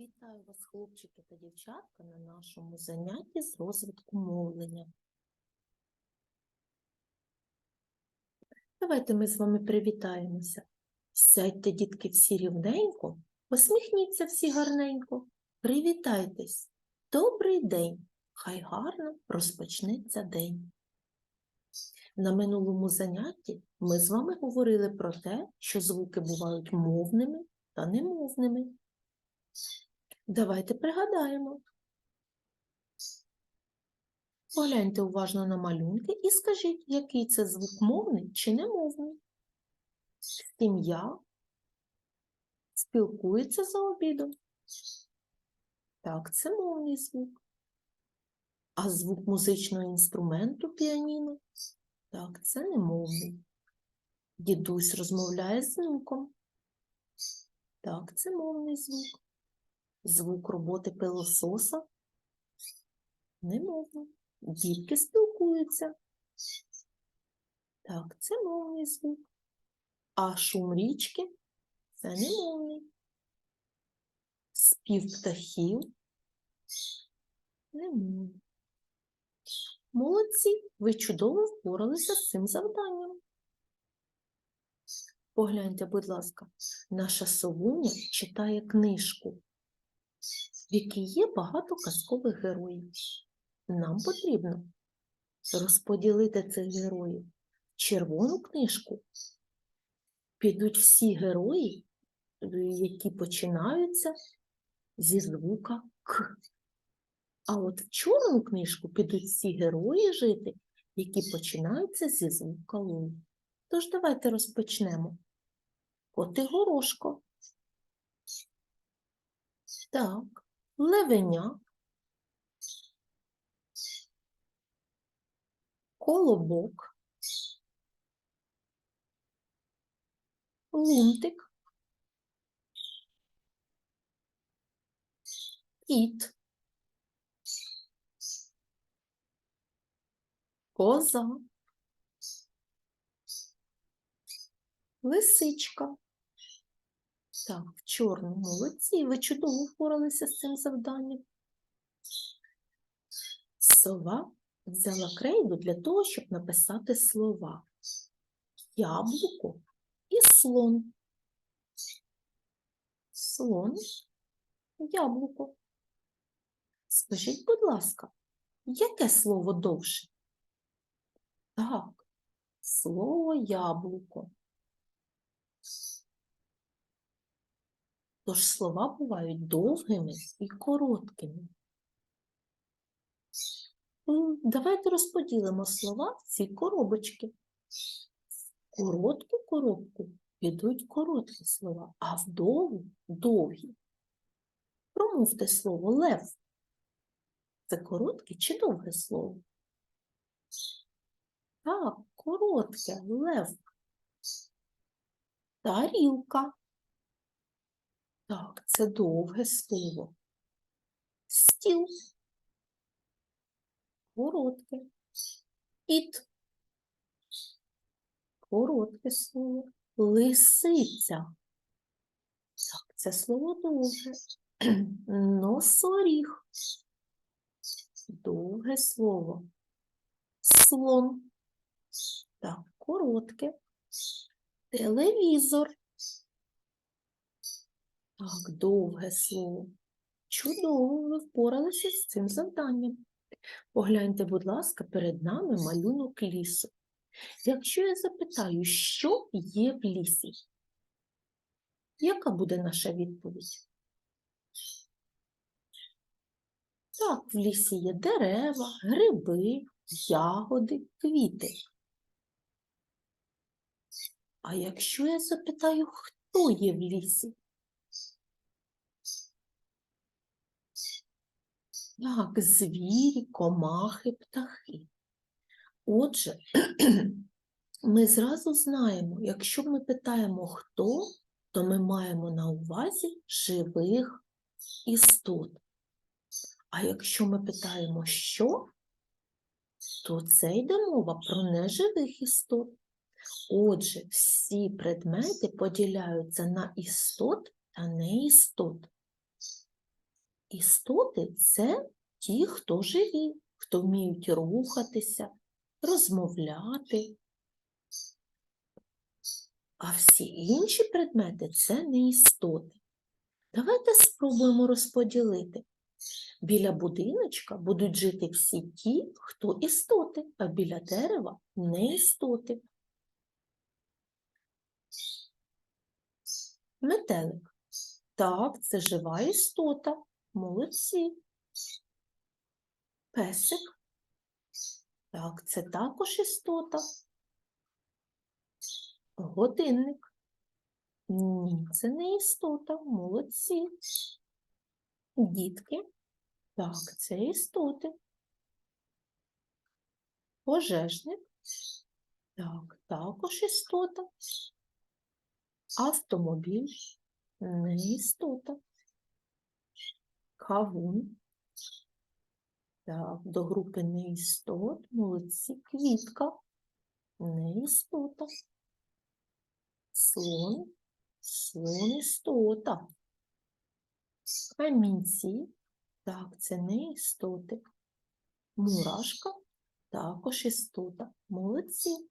Вітаю вас, хлопчики та дівчатка, на нашому занятті з розвитку мовлення. Давайте ми з вами привітаємося. Сядьте, дітки, всі рівненько, посміхніться всі гарненько, привітайтесь. Добрий день! Хай гарно розпочнеться день. На минулому занятті ми з вами говорили про те, що звуки бувають мовними та немовними. Давайте пригадаємо. Погляньте уважно на малюнки і скажіть, який це звук мовний чи немовний. Сім'я спілкується за обідом. Так, це мовний звук. А звук музичного інструменту піаніно? Так, це немовний. Дідусь розмовляє з внуком. Так, це мовний звук. Звук роботи пилососа Не немовний. Дітки спілкуються. Так, це мовний звук. А шум річки це немовний. Спів птахів немовний. Молодці, ви чудово впоралися з цим завданням. Погляньте, будь ласка, наша совуня читає книжку в якій є багато казкових героїв. Нам потрібно розподілити цих героїв. В червону книжку підуть всі герої, які починаються зі звука К. А от в чорну книжку підуть всі герої жити, які починаються зі звука Л. Тож давайте розпочнемо. Котигорошко. Так, левеня, колобок, лунтик, кіт, коза, лисичка. Так, в чорному молодці, ви чудово впоралися з цим завданням. Сова взяла крейду для того, щоб написати слова. Яблуко і слон. Слон, яблуко. Скажіть, будь ласка, яке слово довше? Так, слово яблуко. Тож слова бувають довгими і короткими. Давайте розподілимо слова в ці коробочки. В коротку коробку підуть короткі слова, а в довгу довгі. Промовте слово лев. Це коротке чи довге слово? Так, коротке лев. Тарілка. Так, це довге слово. Стіл. Коротке. Кіт. Коротке слово. Лисиця. Так, це слово довге. Носоріг. Довге слово. Слон. Так, коротке. Телевізор. Так, довге слово. Чудово, ви впоралися з цим завданням. Погляньте, будь ласка, перед нами малюнок лісу. Якщо я запитаю, що є в лісі, яка буде наша відповідь? Так, в лісі є дерева, гриби, ягоди, квіти. А якщо я запитаю, хто є в лісі? Так, звірі, комахи, птахи. Отже, ми зразу знаємо, якщо ми питаємо хто, то ми маємо на увазі живих істот. А якщо ми питаємо що, то це йде мова про неживих істот. Отже, всі предмети поділяються на істот та неістот. Істоти це ті, хто живі, хто вміють рухатися, розмовляти. А всі інші предмети це не істоти. Давайте спробуємо розподілити. Біля будиночка будуть жити всі ті, хто істоти, а біля дерева не істоти. Метелик. Так, це жива істота. Молодці. Песик. Так, це також істота. Годинник. Ні, це не істота. Молодці. Дітки. Так, це істоти. Пожежник. Так, також істота. Автомобіль. Не істота. Кавун. Так, до групи неістот. Молодці. Квітка. Не істота. Слон. Слон істота. Камінці. Так, це не істоти. Мурашка також істота. Молодці.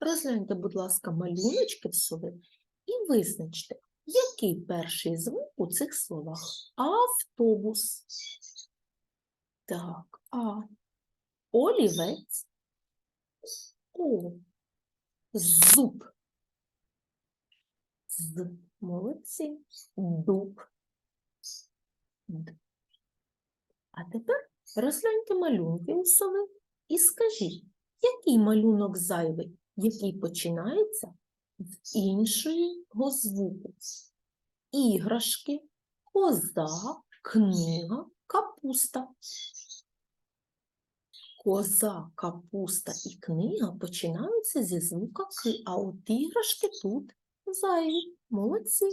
Розгляньте, будь ласка, малюночки в сови і визначте, який перший звук у цих словах? Автобус. Так, а. Олівець. О. Зуб. З. Молодці. Дуб. Д. А тепер розгляньте малюнки у сови і скажіть, який малюнок зайвий, який починається з іншого звуку? Іграшки, коза, книга, капуста. Коза, капуста і книга починаються зі звука К, а от іграшки тут зайві. Молодці.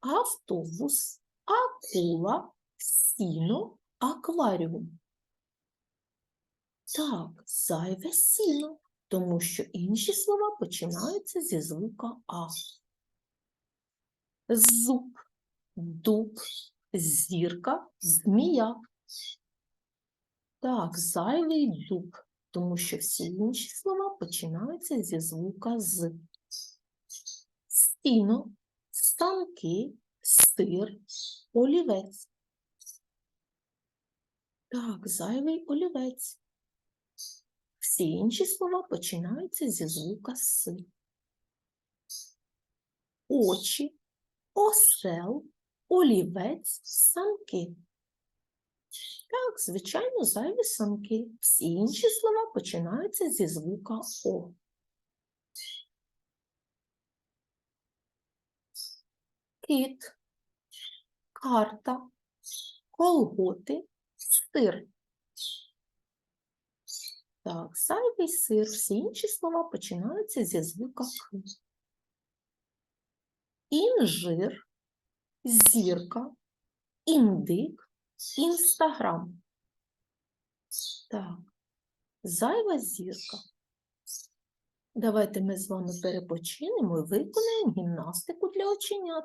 Автобус, акула, сіно, акваріум. Так, зайве сіно, тому що інші слова починаються зі звука А. Зуб, дуб, зірка, змія. Так, зайвий дуб, тому що всі інші слова починаються зі звука з. Стіно, станки, сир, олівець. Так, зайвий олівець. Всі інші слова починаються зі звука С. Очі, осел, олівець, санки. Так, звичайно, зайві санки. Всі інші слова починаються зі звука О. Кит, карта, колготи, сир. Так, зайвий сир. Всі інші слова починаються зі звука К. Інжир, зірка, індик, інстаграм. Так, зайва зірка. Давайте ми з вами перепочинемо і виконаємо гімнастику для оченят.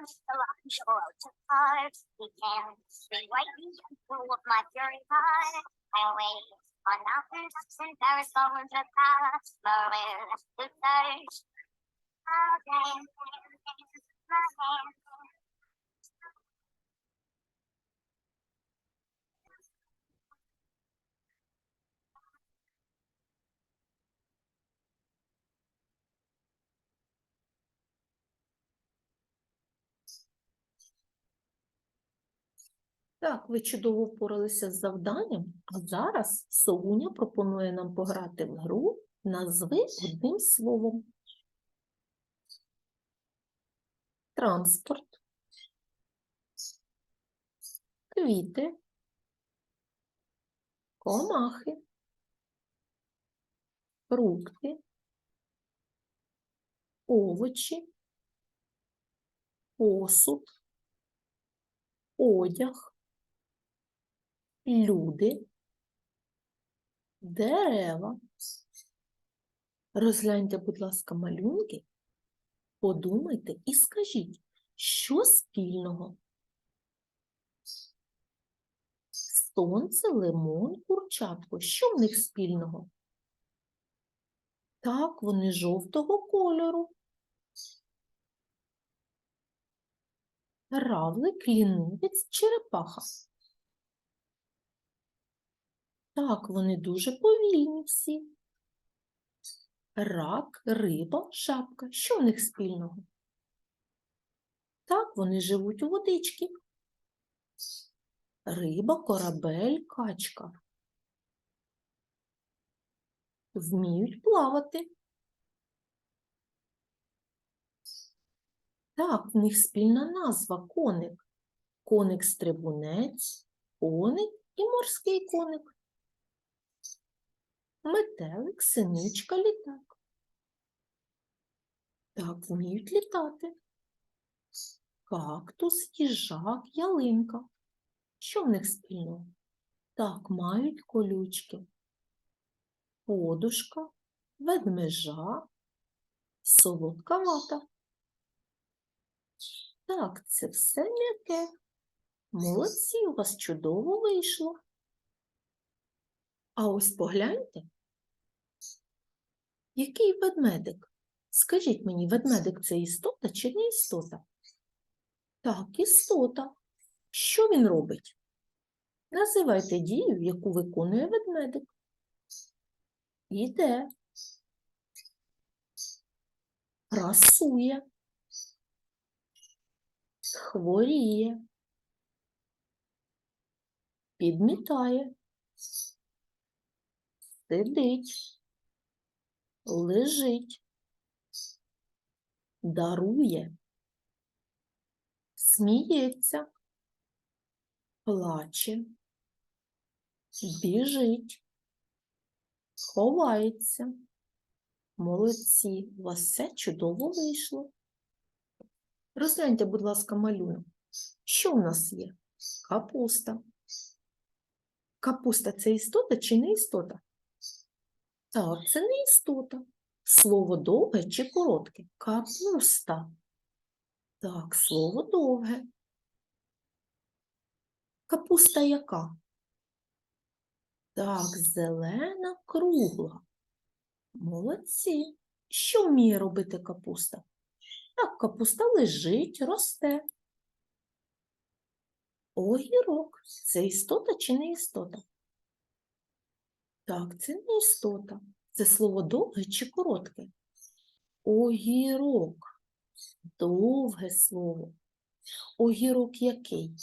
promised to love you to heart. We can be waiting full of my fury heart. I wait on mountains, ups and Paris, bones of power. The third. I'll dance, dance. Так, ви чудово впоралися з завданням, а зараз Совуня пропонує нам пограти в гру «Назви одним словом». Транспорт, квіти, комахи, фрукти, овочі, посуд, одяг, люди, дерева. Розгляньте, будь ласка, малюнки, подумайте і скажіть, що спільного? Сонце, лимон, курчатко. Що в них спільного? Так, вони жовтого кольору. Равлик, лінивець, черепаха. Так, вони дуже повільні всі. Рак, риба, шапка. Що в них спільного? Так, вони живуть у водичці. Риба, корабель, качка. Вміють плавати. Так, в них спільна назва коник. Коник-стрибунець, коник і морський коник. Метелик, синичка, літак. Так, вміють літати. Кактус, їжак, ялинка. Що в них спільного? Так, мають колючки. Подушка, ведмежа, солодка вата. Так, це все м'яке. Молодці, у вас чудово вийшло. А ось погляньте, який ведмедик? Скажіть мені, ведмедик це істота чи не істота? Так, істота. Що він робить? Називайте дію, яку виконує ведмедик. Іде. Красує. Хворіє. Підмітає. Сидить. Лежить. Дарує. Сміється. Плаче. Біжить. Ховається. Молодці, у вас все чудово вийшло. Розгляньте, будь ласка, малюнок. Що у нас є? Капуста. Капуста це істота чи не істота? Так, це не істота. Слово довге чи коротке? Капуста. Так, слово довге. Капуста яка? Так, зелена, кругла. Молодці. Що вміє робити капуста? Так, капуста лежить, росте. Огірок це істота чи не істота? Так, це не істота. Це слово довге чи коротке? Огірок. Довге слово. Огірок який?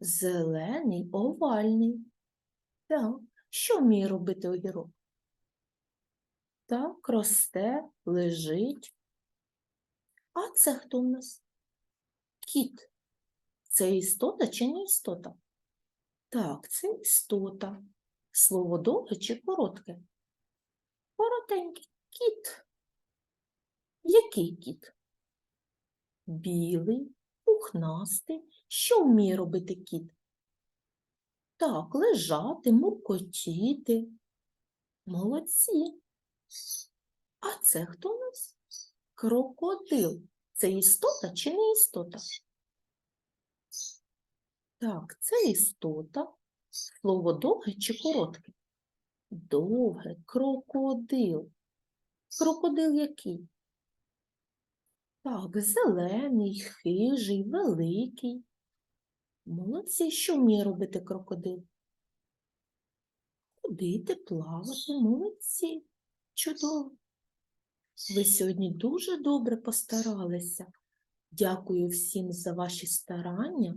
Зелений, овальний. Так. Що вміє робити огірок? Так, росте, лежить. А це хто в нас? Кіт. Це істота чи не істота? Так, це істота. Слово довге чи коротке? Коротенький. Кіт. Який кіт? Білий, пухнастий. Що вміє робити кіт? Так, лежати, муркотіти. Молодці. А це хто у нас? Крокодил це істота чи не істота? Так, це істота. Слово довге чи коротке? Довге, крокодил. Крокодил який? Так, зелений, хижий, великий. Молодці, що вміє робити крокодил? Ходити, плавати, молодці. Чудово. Ви сьогодні дуже добре постаралися. Дякую всім за ваші старання.